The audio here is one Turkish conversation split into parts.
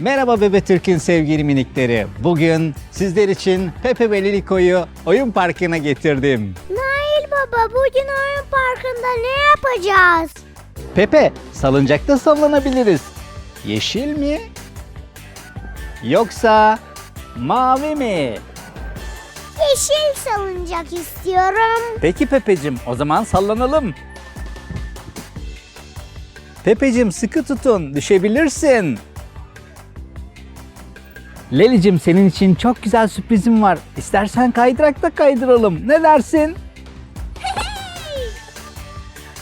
Merhaba Bebe Türk'ün sevgili minikleri. Bugün sizler için Pepe ve Liliko'yu oyun parkına getirdim. Nail baba bugün oyun parkında ne yapacağız? Pepe, salıncakta sallanabiliriz. Yeşil mi? Yoksa mavi mi? Yeşil salıncak istiyorum. Peki Pepecim, o zaman sallanalım. Pepecim sıkı tutun, düşebilirsin. Lelicim senin için çok güzel sürprizim var. İstersen kaydırakta kaydıralım. Ne dersin?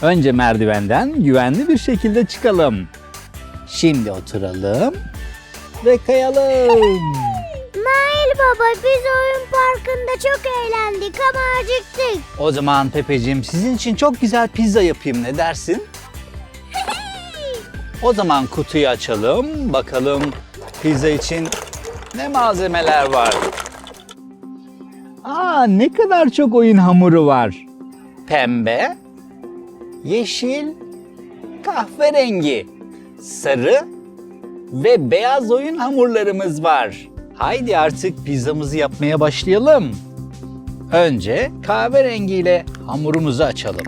Önce merdivenden güvenli bir şekilde çıkalım. Şimdi oturalım ve kayalım. Nail baba biz oyun parkında çok eğlendik ama acıktık. O zaman Pepeciğim sizin için çok güzel pizza yapayım ne dersin? O zaman kutuyu açalım. Bakalım pizza için ne malzemeler var? Aa ne kadar çok oyun hamuru var. Pembe, yeşil, kahverengi, sarı ve beyaz oyun hamurlarımız var. Haydi artık pizzamızı yapmaya başlayalım. Önce kahverengiyle hamurumuzu açalım.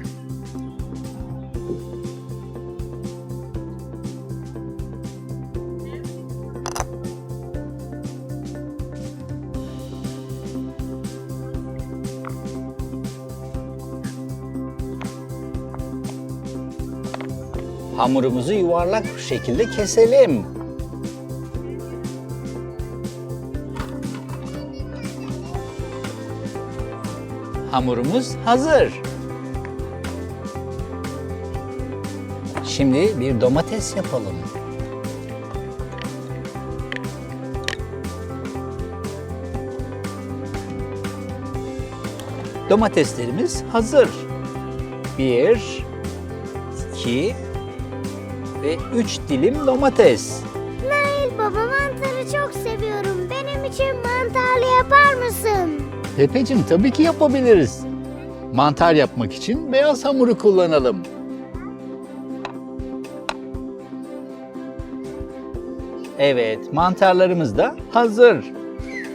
Hamurumuzu yuvarlak şekilde keselim. Hamurumuz hazır. Şimdi bir domates yapalım. Domateslerimiz hazır. Bir, iki ve üç dilim domates. Nail baba mantarı çok seviyorum. Benim için mantarlı yapar mısın? Pepeciğim tabii ki yapabiliriz. Mantar yapmak için beyaz hamuru kullanalım. Evet, mantarlarımız da hazır.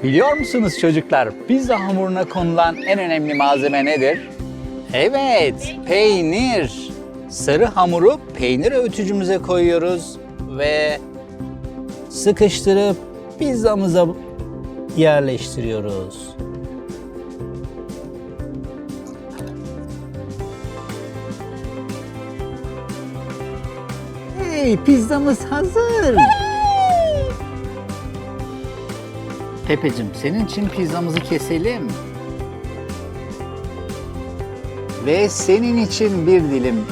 Biliyor musunuz çocuklar, pizza hamuruna konulan en önemli malzeme nedir? Evet, peynir. Sarı hamuru peynir öğütücümüze koyuyoruz ve sıkıştırıp pizzamıza yerleştiriyoruz. Hey, pizzamız hazır. Tepecim, senin için pizzamızı keselim. Ve senin için bir dilim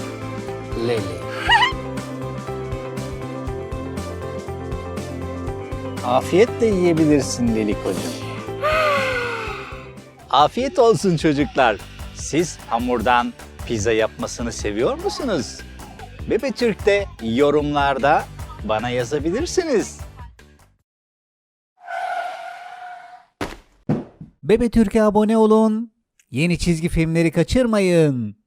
leli. Afiyetle yiyebilirsin Lelikocuğum. Afiyet olsun çocuklar. Siz hamurdan pizza yapmasını seviyor musunuz? Bebe Türk'te yorumlarda bana yazabilirsiniz. Bebe Türk'e abone olun. Yeni çizgi filmleri kaçırmayın.